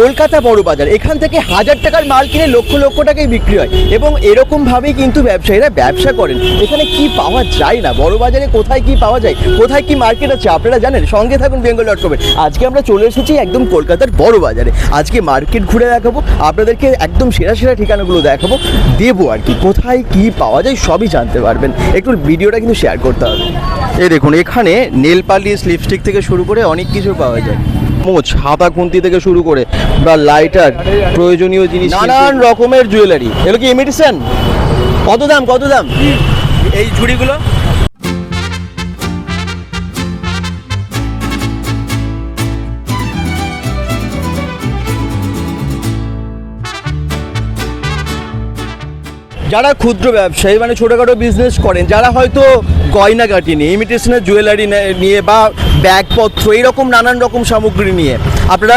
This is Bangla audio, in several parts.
কলকাতা বড় বাজার এখান থেকে হাজার টাকার মাল কিনে লক্ষ লক্ষ টাকায় বিক্রি হয়। এবং এরকম ভাবেই কিন্তু ব্যবসায়ীরা ব্যবসা করেন। এখানে কি পাওয়া যায় না? বড় বাজারে কোথায় কি পাওয়া যায়? কোথায় কি মার্কেট আছে? আপনারা জানেন, সঙ্গে থাকুন বেঙ্গল ডট কমের আজকে আমরা চলে এসেছি একদম কলকাতার বড় বাজারে আজকে মার্কেট ঘুরে দেখাবো, আপনাদেরকে একদম সেরা সেরা ঠিকানাগুলো দেখাবো। দেবো আর কি, কোথায় কি পাওয়া যায় সবই জানতে পারবেন। একটু ভিডিওটা কিন্তু শেয়ার করতে হবে। এই দেখুন, এখানে নেল পালিশ লিপস্টিক থেকে শুরু করে অনেক কিছু পাওয়া যায়। মোচ হাতা খুন্তি থেকে শুরু করে বা লাইটার প্রয়োজনীয় জিনিস নানান রকমের জুয়েলারি। এগুলো কি ইমিটেশন? কত দাম কত দাম? এই ঝুড়িগুলো? যারা ক্ষুদ্র ব্যবসায়ী মানে ছোটোখাটো বিজনেস করেন যারা হয়তো গয়নাগাটি নিয়ে ইমিটেশনের জুয়েলারি নিয়ে বা ব্যাগপত্র, এইরকম নানান রকম সামগ্রী নিয়ে আপনারা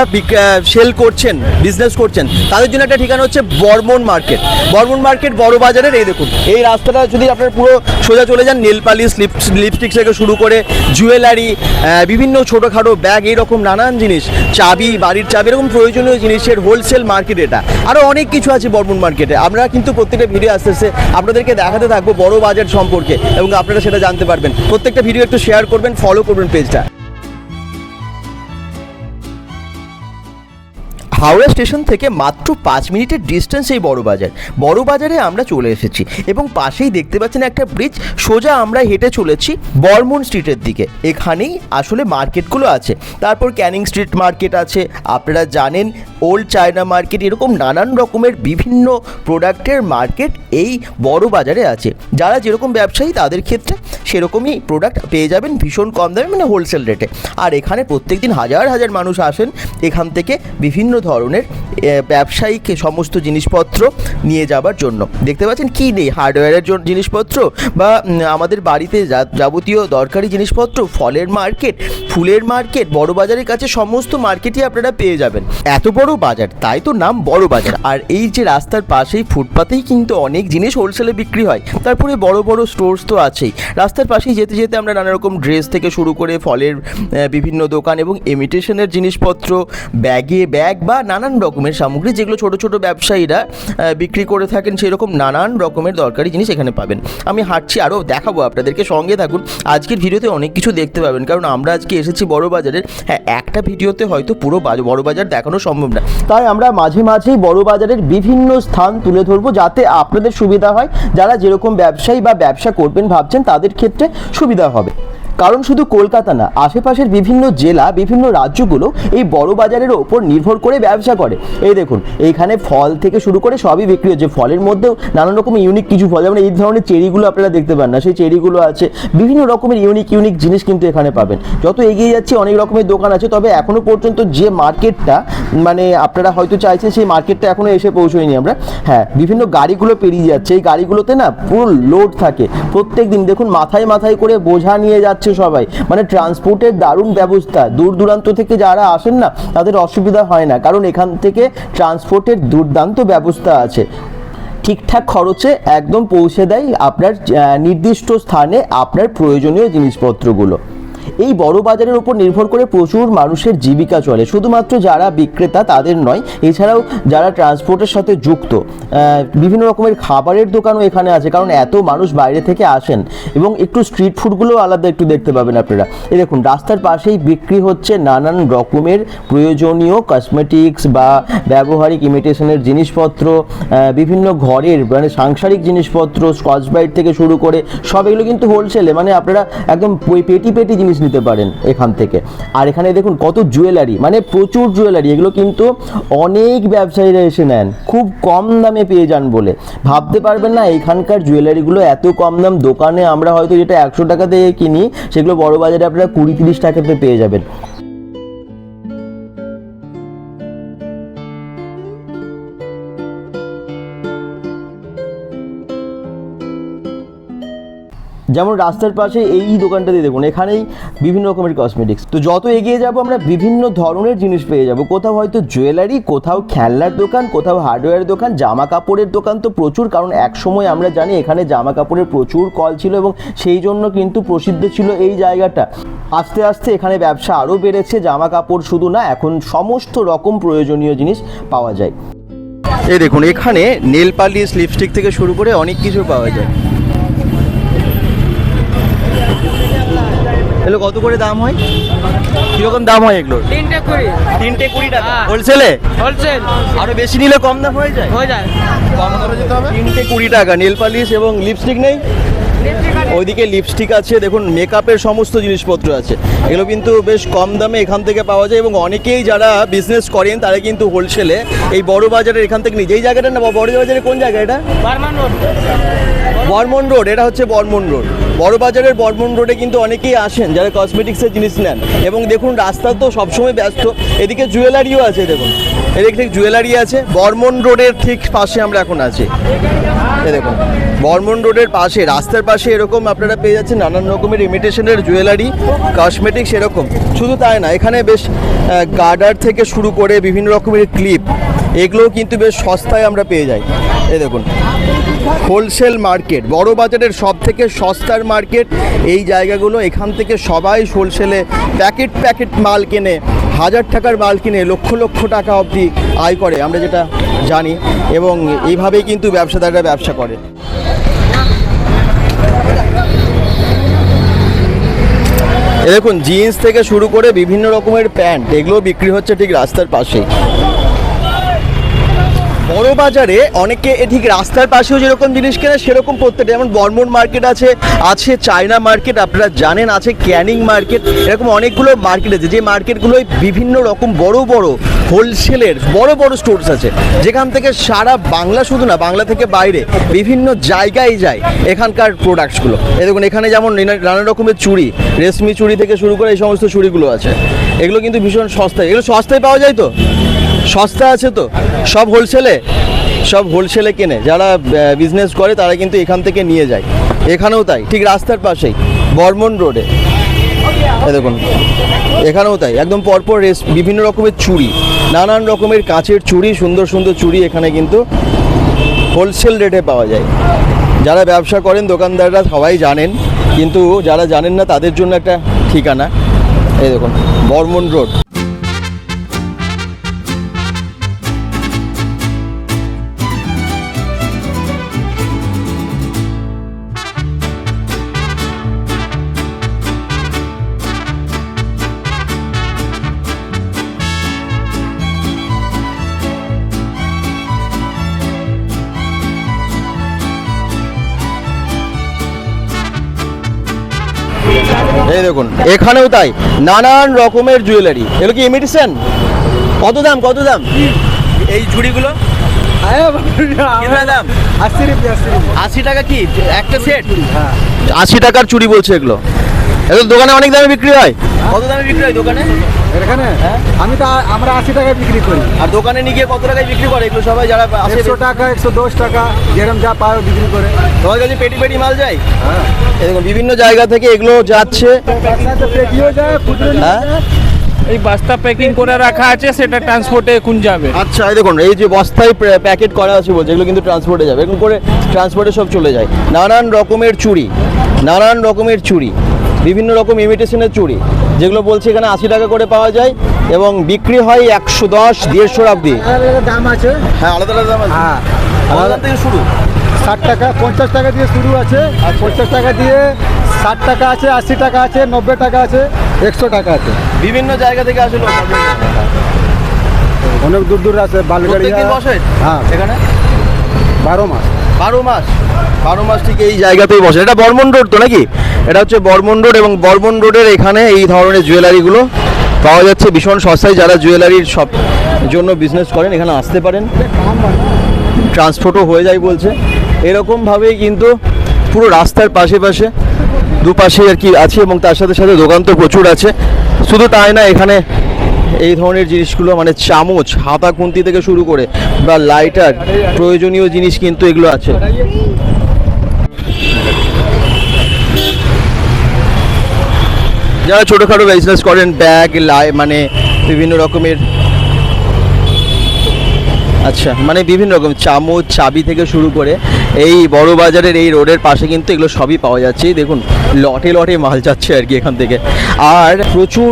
সেল করছেন বিজনেস করছেন। তাদের জন্য একটা ঠিকানা হচ্ছে বর্মন মার্কেট। বর্মন মার্কেট বড় বাজারের, এই দেখুন। এই রাস্তাটা যদি আপনার পুরো সোজা চলে যান নেল পালিশ লিপস্টিক থেকে শুরু করে জুয়েলারি বিভিন্ন ছোটোখাটো ব্যাগ এইরকম নানান জিনিস, চাবি, বাড়ির চাবি, এরকম প্রয়োজনীয় জিনিসের হোলসেল মার্কেট এটা। আরও অনেক কিছু আছে বর্মন মার্কেটে। আমরা কিন্তু প্রত্যেকটা ভিডিও আস্তে আস্তে আপনাদেরকে দেখাতে থাকব বড় বাজার সম্পর্কে এবং আপনারা সেটা জানতে পারবেন। প্রত্যেকটা ভিডিও একটু শেয়ার করবেন ফলো করবেন পেজটা হাওড়া স্টেশন থেকে মাত্র পাঁচ মিনিটের ডিস্টেন্স এই বড় বাজার। বড় বাজারে আমরা চলে এসেছি এবং পাশেই দেখতে পাচ্ছেন একটা ব্রিজ সোজা আমরা হেঁটে চলেছি বর্মন স্ট্রিটের দিকে। এখানেই আসলে মার্কেটগুলো আছে। তারপর ক্যানিং স্ট্রিট মার্কেট আছে। আপনারা জানেন ওল্ড চায়না মার্কেট এরকম নানান রকমের বিভিন্ন প্রোডাক্টের মার্কেট এই বড় বাজারে আছে। যারা যেরকম ব্যবসায়ী তাদের ক্ষেত্রে সেরকমই প্রোডাক্ট পেয়ে যাবেন ভীষণ কম দামে মানে হোলসেল রেটে আর এখানে প্রত্যেক দিন হাজার হাজার মানুষ আসেন এখান থেকে বিভিন্ন ধরনের ব্যবসায়িক সমস্ত জিনিসপত্র নিয়ে যাবার জন্য। দেখতে পাচ্ছেন কি নেই? হার্ডওয়্যারের জন্য জিনিসপত্র বা আমাদের বাড়িতে যাবতীয় দরকারি জিনিসপত্র, ফলের মার্কেট ফুলের মার্কেট, বড় বাজারের কাছে সমস্ত মার্কেটই আপনারা পেয়ে যাবেন। এত বড় বাজার, তাই তো নাম বড় বাজার। আর এই যে রাস্তার পাশেই ফুটপাতেই কিন্তু অনেক জিনিস হোলসেলে বিক্রি হয়। তারপরে বড় বড় স্টোর্স তো আছেই। রাস্তার পাশেই যেতে যেতে আমরা নানা রকম ড্রেস থেকে শুরু করে ফলের বিভিন্ন দোকান এবং ইমিটেশনের জিনিসপত্র, ব্যাগে ব্যাগ বা নানান রকমের সামগ্রী যেগুলো ছোট ছোট ব্যবসায়ীরা বিক্রি করে থাকেন, সেরকম নানান রকমের দরকারি জিনিস এখানে পাবেন। আমি হাঁটছি আরও দেখাবো আপনাদেরকে। সঙ্গে থাকুন। আজকের ভিডিওতে অনেক কিছু দেখতে পাবেন। কারণ আমরা আজকে এসেছি বড় বাজারের হ্যাঁ একটা ভিডিওতে হয়তো পুরো বড় বাজার দেখানো সম্ভব না। তাই আমরা মাঝে মাঝেই বড় বাজারের বিভিন্ন স্থান তুলে ধরবো যাতে আপনাদের সুবিধা হয়। যারা যেরকম ব্যবসায়ী বা ব্যবসা করবেন ভাবছেন, তাদের ক্ষেত্রে সুবিধা হবে। কারণ শুধু কলকাতা না, আশেপাশের বিভিন্ন জেলা, বিভিন্ন রাজ্যগুলো এই বড় বাজারের ওপর নির্ভর করে ব্যবসা করে। এই দেখুন, এইখানে ফল থেকে শুরু করে সবই বিক্রি হচ্ছে। ফলের মধ্যেও নানান রকম ইউনিক কিছু ফল, যেমন এই ধরনের চেরিগুলো আপনারা দেখতে পান না, সেই চেরিগুলো আছে। বিভিন্ন রকমের ইউনিক ইউনিক জিনিস কিন্তু এখানে পাবেন। যত এগিয়ে যাচ্ছে, অনেক রকমের দোকান আছে, তবে এখনও পর্যন্ত যে মার্কেটটা মানে আপনারা হয়তো চাইছেন, সেই মার্কেটটা এখনও এসে পৌঁছয়নি আমরা। হ্যাঁ বিভিন্ন গাড়িগুলো পেরিয়ে যাচ্ছে। এই গাড়িগুলোতে না, পুরো লোড থাকে। প্রত্যেক দিন দেখুন, মাথায় মাথায় করে বোঝা নিয়ে যাচ্ছে সবাই। মানে ট্রান্সপোর্টের দারুণ ব্যবস্থা। দূর দূরান্ত থেকে যারা আসেন না, তাদের অসুবিধা হয় না। কারণ এখান থেকে ট্রান্সপোর্টের দুর্দান্ত ব্যবস্থা আছে। ঠিকঠাক খরচে একদম পৌঁছে দেয় আপনার নির্দিষ্ট স্থানে আপনার প্রয়োজনীয় জিনিসপত্রগুলো। এই বড় বাজারের উপর নির্ভর করে প্রচুর মানুষের জীবিকা চলে। শুধুমাত্র যারা বিক্রেতা তাদের নয়, এছাড়াও যারা ট্রান্সপোর্টের সাথে যুক্ত বিভিন্ন রকমের খাবারের দোকানও এখানে আছে, কারণ এত মানুষ বাইরে থেকে আসেন এবং একটু স্ট্রিট ফুডগুলো আলাদা একটু দেখতে পাবেন আপনারা। এই দেখুন, রাস্তার পাশেই বিক্রি হচ্ছে নানান রকমের প্রয়োজনীয় কসমেটিক্স বা ব্যবহারিক ইমিটেশনের জিনিসপত্র বিভিন্ন ঘরের মানে সাংসারিক জিনিসপত্র স্কচ ব্রাইট থেকে শুরু করে সব এগুলো কিন্তু হোলসেলে মানে আপনারা একদম পেটি পেটি জিনিস নিতে পারেন এখান থেকে। আর এখানে দেখুন কত জুয়েলারি মানে প্রচুর জুয়েলারি এগুলো কিন্তু অনেক ব্যবসায়ীরা এসে নেন, খুব কম দামে পেয়ে যান বলে। ভাবতে পারবেন না, এখানকার জুয়েলারিগুলো এত কম দাম, দোকানে আমরা হয়তো যেটা একশো টাকা দিয়ে কিনি, সেগুলো বড় বাজারে আপনারা কুড়ি তিরিশ টাকাতে পেয়ে যাবেন। যেমন রাস্তার পাশে এই দোকানটাতে দেখুন, এখানেই বিভিন্ন রকমের কসমেটিক্স তো যত এগিয়ে যাব আমরা বিভিন্ন ধরনের জিনিস পেয়ে যাব। কোথাও হয়তো জুয়েলারি কোথাও খেলনার দোকান, কোথাও হার্ডওয়্যার দোকান জামা কাপড়ের দোকান তো প্রচুর, কারণ এক সময় আমরা জানি এখানে জামা কাপড়ের প্রচুর কল ছিল এবং সেই জন্য কিন্তু প্রসিদ্ধ ছিল এই জায়গাটা। আস্তে আস্তে এখানে ব্যবসা আরও বেড়েছে জামা কাপড় শুধু না, এখন সমস্ত রকম প্রয়োজনীয় জিনিস পাওয়া যায়। এই দেখুন, এখানে নেল পালিশ লিপস্টিক থেকে শুরু করে অনেক কিছু পাওয়া যায়। এগুলো কত করে দাম হয়? কীরকম দাম হয় এগুলো তিনটে কুড়ি। তিনটে কুড়ি টাকা। হ্যাঁ। হোলসেলে? হোলসেল। আরও বেশি নিলে কম দাম হয়ে যায়? হয়ে যায়। তিনটে কুড়ি টাকা নেল পালিশ এবং লিপস্টিক নেই? ওইদিকে লিপস্টিক আছে দেখুন মেকআপের সমস্ত জিনিসপত্র আছে। এগুলো কিন্তু বেশ কম দামে এখান থেকে পাওয়া যায় এবং অনেকেই যারা বিজনেস করেন তারা কিন্তু হোলসেলে এই বড় বাজারের এখান থেকে নিজেই জায়গাটা না বড় বাজারে কোন জায়গা এটা? বারমান রোড বর্মন রোড এটা হচ্ছে বর্মন রোড বড় বাজারের বর্মন রোডে কিন্তু অনেকেই আসেন যারা কসমেটিক্সের জিনিস নেন। এবং দেখুন, রাস্তা তো সবসময় ব্যস্ত। এদিকে জুয়েলারিও আছে, দেখুন। এদিকে ঠিক জুয়েলারি আছে। বর্মন রোডের ঠিক পাশে আমরা এখন আছি। দেখুন, বর্মন রোডের পাশে, রাস্তার পাশে এরকম আপনারা পেয়ে যাচ্ছেন নানান রকমের ইমিটেশনের জুয়েলারি কসমেটিক্স এরকম। শুধু তাই না, এখানে বেশ গার্ডার থেকে শুরু করে বিভিন্ন রকমের ক্লিপ এগুলোও কিন্তু বেশ সস্তায় আমরা পেয়ে যাই। এই দেখুন হোলসেল মার্কেট বড় বাজারের সব থেকে সস্তার মার্কেট এই জায়গাগুলো, এখান থেকে সবাই হোলসেলে প্যাকেট প্যাকেট মাল কেনে, হাজার টাকার মাল কিনে, লক্ষ লক্ষ টাকা অবধি আয় করে, আমরা যেটা জানি, এবং এইভাবেই কিন্তু ব্যবসাদাররা ব্যবসা করে। দেখুন জিন্স থেকে শুরু করে বিভিন্ন রকমের প্যান্ট এগুলো বিক্রি হচ্ছে ঠিক রাস্তার পাশেই। বড় বাজারে অনেকে ঠিক রাস্তার পাশেও যেরকম জিনিস কেনে, সেরকম প্রত্যেকটা। যেমন বর্মন মার্কেট আছে আছে চায়না মার্কেট, আপনারা জানেন, আছে ক্যানিং মার্কেট, এরকম অনেকগুলো মার্কেট আছে। যে মার্কেটগুলোয় বিভিন্ন রকম বড় বড় হোলসেলের বড় বড় স্টোরস আছে। যেখান থেকে সারা বাংলা শুধু না, বাংলা থেকে বাইরে বিভিন্ন জায়গায় যায় এখানকার প্রোডাক্টসগুলো এ দেখুন, এখানে যেমন নানা রকমের চুড়ি, রেশমি চুড়ি থেকে শুরু করে এই সমস্ত চুড়িগুলো আছে। এগুলো কিন্তু ভীষণ সস্তায়। এগুলো সস্তায় পাওয়া যায় তো? সস্তা আছে তো? সব হোলসেলে সব হোলসেলে কেনে। যারা বিজনেস করে, তারা কিন্তু এখান থেকে নিয়ে যায়। এখানেও তাই। ঠিক রাস্তার পাশেই, বর্মন রোডে। দেখুন, এখানেও তাই। একদম পরপর রেস, বিভিন্ন রকমের চুড়ি, নানান রকমের কাঁচের চুড়ি, সুন্দর সুন্দর চুড়ি এখানে কিন্তু হোলসেল রেটে পাওয়া যায়। যারা ব্যবসা করেন, দোকানদাররা সবাই জানেন, কিন্তু যারা জানেন না, তাদের জন্য একটা ঠিকানা। এই দেখুন, বর্মন রোড। এই দেখুন এখানেও তাই নানান রকমের জুয়েলারি এগুলো কি ইমিটেশন? কত দাম কত দাম? এই ঝুড়িগুলো? দাম? আশি টাকা কি? একটা সেট হ্যাঁ আশি টাকার চুড়ি বলছে এগুলো। এগুলো দোকানে অনেক দামে বিক্রি হয়। কত দামে বিক্রি হয় দোকানে? এখানে? হ্যাঁ? আমি তো আমরা আশি টাকায় বিক্রি করি। আর দোকানে নিয়ে গিয়ে কত টাকায় বিক্রি করে? এগুলো সবাই যারা আসে একশো টাকা একশো দশ টাকা যেরকম যা পায় বিক্রি করে। তোমার কাছে পেটি পেটি মাল যায়? হ্যাঁ। এই দেখুন বিভিন্ন জায়গা থেকে এগুলো যাচ্ছে। পেটিও যায় হ্যাঁ? এই বস্তা প্যাকিং করে রাখা আছে সেটা ট্রান্সপোর্টে কোন যাবে। আচ্ছা এই দেখুন এই যে বস্তায় প্যাকেট করা আছে বলছে এগুলো কিন্তু ট্রান্সপোর্টে যাবে। এরকম করে ট্রান্সপোর্টে সব চলে যায়। নানান রকমের চুড়ি নানান রকমের চুড়ি। বিভিন্ন রকম ইমিটেশনের চুড়ি যেগুলো বলছে এখানে আশি টাকা করে পাওয়া যায় এবং বিক্রি হয় একশো দশ দেড়শো অব্দি দাম আছে হ্যাঁ আলাদা আলাদা দাম আছে। হ্যাঁ আলাদা থেকে শুরু? ষাট টাকা পঞ্চাশ টাকা দিয়ে শুরু আছে। আর পঞ্চাশ টাকা দিয়ে ষাট টাকা আছে আশি টাকা আছে নব্বই টাকা আছে একশো টাকা আছে। বিভিন্ন জায়গা থেকে আসে লোক। অনেক দূর দূর আছে বালগাড়ি হ্যাঁ। এখানে? বারো মাস। বারো মাস। বারো মাস ঠিক এই জায়গাতেই বসে। এটা বর্মন রোড তো নাকি? এটা হচ্ছে বর্মন রোড এবং বর্মন রোডের এখানে এই ধরনের জুয়েলারিগুলো পাওয়া যাচ্ছে। ভীষণ সস্তায় যারা জুয়েলারির সব জন্য বিজনেস করেন, এখানে আসতে পারেন। ট্রান্সপোর্টও হয়ে যায় বলছে। এরকমভাবেই কিন্তু পুরো রাস্তার পাশে পাশে দুপাশে আর কি আছে এবং তার সাথে সাথে দোকান তো প্রচুর আছে। শুধু তাই না, এখানে এই ধরনের জিনিসগুলো মানে চামচ হাতা খুন্তি থেকে শুরু করে বা লাইটার, প্রয়োজনীয় জিনিস কিন্তু এগুলো আছে। যারা ছোটোখাটো বিজনেস করেন ব্যাগ লাই মানে বিভিন্ন রকমের আচ্ছা মানে বিভিন্ন রকম চামচ, চাবি থেকে শুরু করে এই বড় বাজারের এই রোডের পাশে কিন্তু এগুলো সবই পাওয়া যাচ্ছে। দেখুন, লটে লটে মাল যাচ্ছে আর কি এখান থেকে। আর প্রচুর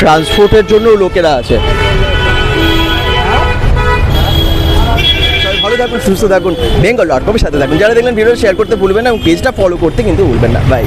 ট্রান্সপোর্টের জন্য লোকেরা আছে। ভালো থাকুন, সুস্থ থাকুন, বেঙ্গল ডট কমের সাথে থাকুন। যারা দেখলেন ভিডিও শেয়ার করতে ভুলবেন না এবং পেজটা ফলো করতে কিন্তু ভুলবেন না। বাই